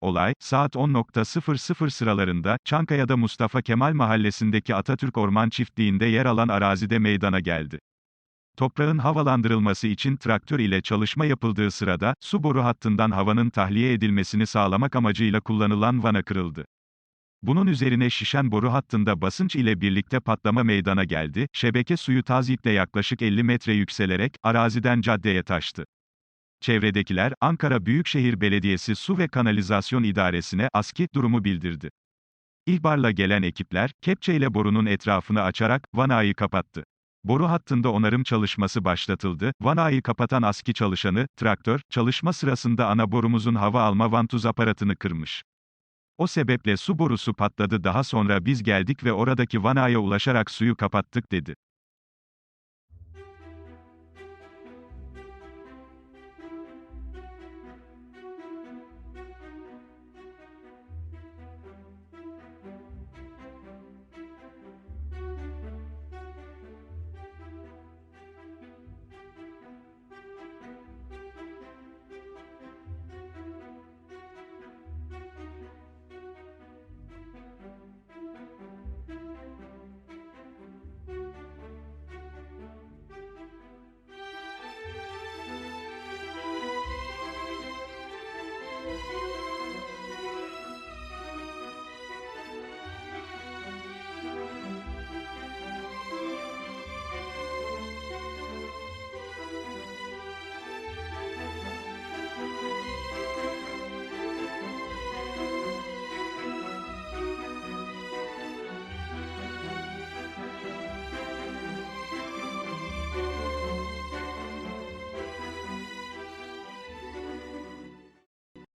Olay, saat 10.00 sıralarında, Çankaya'da Mustafa Kemal Mahallesi'ndeki Atatürk Orman Çiftliği'nde yer alan arazide meydana geldi. Toprağın havalandırılması için traktör ile çalışma yapıldığı sırada, su boru hattından havanın tahliye edilmesini sağlamak amacıyla kullanılan vana kırıldı. Bunun üzerine şişen boru hattında basınç ile birlikte patlama meydana geldi, şebeke suyu tazyikle yaklaşık 50 metre yükselerek, araziden caddeye taştı. Çevredekiler, Ankara Büyükşehir Belediyesi Su ve Kanalizasyon İdaresi'ne ASKİ durumu bildirdi. İhbarla gelen ekipler, kepçeyle borunun etrafını açarak, vanayı kapattı. Boru hattında onarım çalışması başlatıldı, vanayı kapatan ASKİ çalışanı, traktör, çalışma sırasında ana borumuzun hava alma vantuz aparatını kırmış. O sebeple su borusu patladı daha sonra biz geldik ve oradaki vanaya ulaşarak suyu kapattık dedi.